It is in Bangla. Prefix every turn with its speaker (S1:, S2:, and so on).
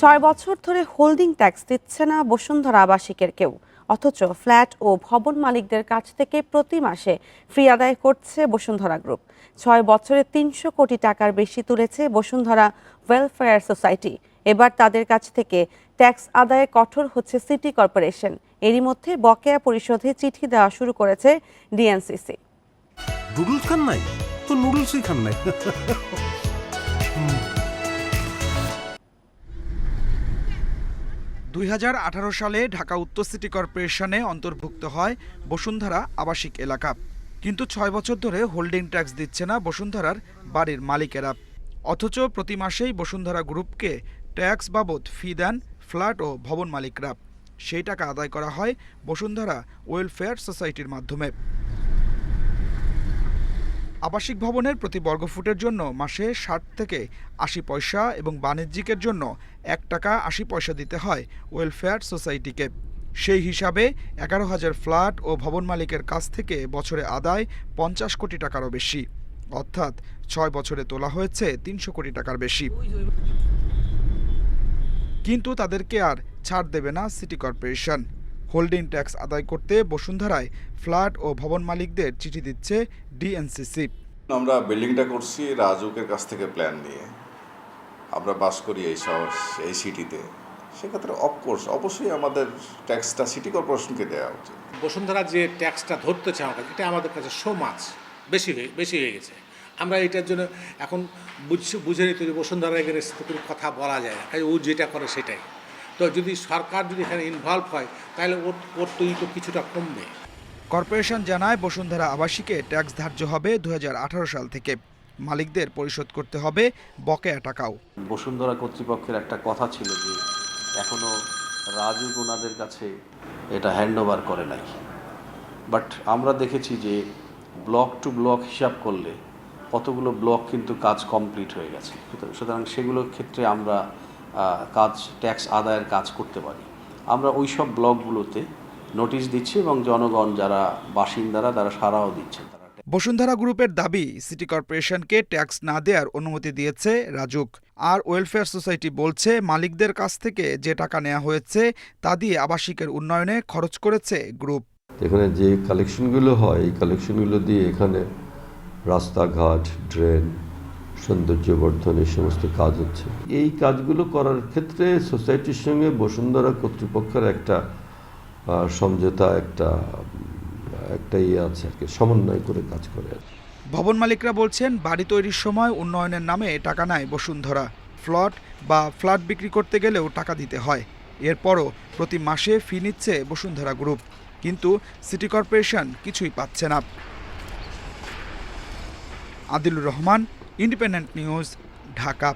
S1: ছয় বছর ধরে হোল্ডিং ট্যাক্স দিচ্ছে না বসুন্ধরা আবাসিকের কেউ। অথচ ফ্ল্যাট ও ভবন মালিকদের কাছ থেকে প্রতি মাসে ফ্রি আদায় করছে বসুন্ধরা গ্রুপ। ছয় বছরে তিনশো কোটি টাকার বেশি তুলেছে বসুন্ধরা ওয়েলফেয়ার সোসাইটি। এবার তাদের কাছ থেকে ট্যাক্স আদায়ে কঠোর হচ্ছে সিটি কর্পোরেশন। এরই মধ্যে বকেয়া পরিশোধে চিঠি দেওয়া শুরু করেছে ডিএনসিসি।
S2: নুডলস খান নাই? তো নুডলসই খান নাই।
S3: দুই হাজার আঠারো সালে ঢাকা উত্তর সিটি কর্পোরেশনে অন্তর্ভুক্ত হয় বসুন্ধরা আবাসিক এলাকা। কিন্তু ছয় বছর ধরে হোল্ডিং ট্যাক্স দিচ্ছে না বসুন্ধরার বাড়ির মালিকেরা। অথচ প্রতি মাসেই বসুন্ধরা গ্রুপকে ট্যাক্স বাবদ ফি দেন ফ্ল্যাট ও ভবন মালিকরা। সেই টাকা আদায় করা হয় বসুন্ধরা ওয়েলফেয়ার সোসাইটির মাধ্যমে। আবাসিক ভবনের প্রতি বর্গফুটের জন্য মাসে ষাট থেকে আশি পয়সা এবং বাণিজ্যিকের জন্য এক টাকা আশি পয়সা দিতে হয় ওয়েলফেয়ার সোসাইটিকে। সেই হিসাবে এগারো হাজার ফ্ল্যাট ও ভবন মালিকের কাছ থেকে বছরে আদায় পঞ্চাশ কোটি টাকারও বেশি। অর্থাৎ ছয় বছরে তোলা হয়েছে তিনশো কোটি টাকার বেশি। কিন্তু তাদেরকে আর ছাড় দেবে না সিটি কর্পোরেশন। হোল্ডিং ট্যাক্স আদায় করতে বসুন্ধরায় ফ্ল্যাট ও ভবন মালিকদের চিঠি দিচ্ছে ডিএনসিসি।
S4: আমরা বিল্ডিংটা করছি রাজুকের কাছ থেকে প্ল্যান নিয়ে। আমরা বাস করি এই শহর এই সিটিতে সেক্ষেত্রে অফকোর্স অবশ্যই আমাদের ট্যাক্সটা সিটি কর্পোরেশনকে দেওয়া উচিত।
S5: বসুন্ধরা যে ট্যাক্সটা ধরতেছে আমার কাছে এটা আমাদের কাছে সো মাছ বেশি হয়ে বেশি হয়ে গেছে। আমরা এটার জন্য এখন বুঝছি বুঝে নিতে যে বসুন্ধরা কোনো কথা বলা যায় না। ও যেটা করে সেটাই। তো যদি সরকার যদি এখানে ইনভলভ হয় তাহলে ওর ওর তো তো কিছুটা কমবে।
S3: কর্পোরেশন জানায় বসুন্ধরা আবাসিকে ট্যাক্স ধার্য হবে দু হাজার আঠারো সাল থেকে। মালিকদের পরিশোধ করতে হবে বকেয়া টাকাও।
S6: বসুন্ধরা কর্তৃপক্ষের একটা কথা ছিল যে এখনও রাজু ওনাদের কাছে এটা হ্যান্ড ওভার করে নাই। বাট আমরা দেখেছি যে ব্লক টু ব্লক হিসাব করলে কতগুলো ব্লক কিন্তু কাজ কমপ্লিট হয়ে গেছে। সুতরাং- সেগুলোর ক্ষেত্রে আমরা কাজ ট্যাক্স আদায়ের কাজ করতে পারি। আমরা ওই সব ব্লকগুলোতে নোটিশ দিচ্ছি এবং জনগণ যারা বাসিন্দারা তারা সারাও দিচ্ছেন তারা
S3: বসুন্ধরা গ্রুপের দাবি সিটি কর্পোরেশনকে ট্যাক্স না দেওয়ার অনুমতি দিয়েছে রাজুক। আর ওয়েলফেয়ার সোসাইটি বলছে মালিকদের কাছ থেকে যে টাকা নেওয়া হয়েছে তা দিয়ে আবাসিকের উন্নয়নে খরচ করেছে গ্রুপ
S7: এখানে যে কালেকশনগুলো হয় এই কালেকশনগুলো দিয়ে এখানে রাস্তাঘাট ড্রেন সৌন্দর্যবর্ধন, এই সমস্ত কাজ হচ্ছে। এই কাজগুলো করার ক্ষেত্রে সোসাইটির সঙ্গে বসুন্ধরা কর্তৃপক্ষের একটা সমঝোতা, একটা একটা ইয়ে আছে আর কি, সমন্বয় করে কাজ করে আর
S3: ভবন মালিকরা বলছেন, বাড়ি তৈরির সময় উন্নয়নের নামে টাকা নেয় বসুন্ধরা। ফ্লট বা ফ্ল্যাট বিক্রি করতে গেলেও টাকা দিতে হয়। এরপরও প্রতি মাসে ফি নিচ্ছে বসুন্ধরা গ্রুপ। কিন্তু সিটি কর্পোরেশন কিছুই পাচ্ছে না। Adilur Rahman Independent news Dhaka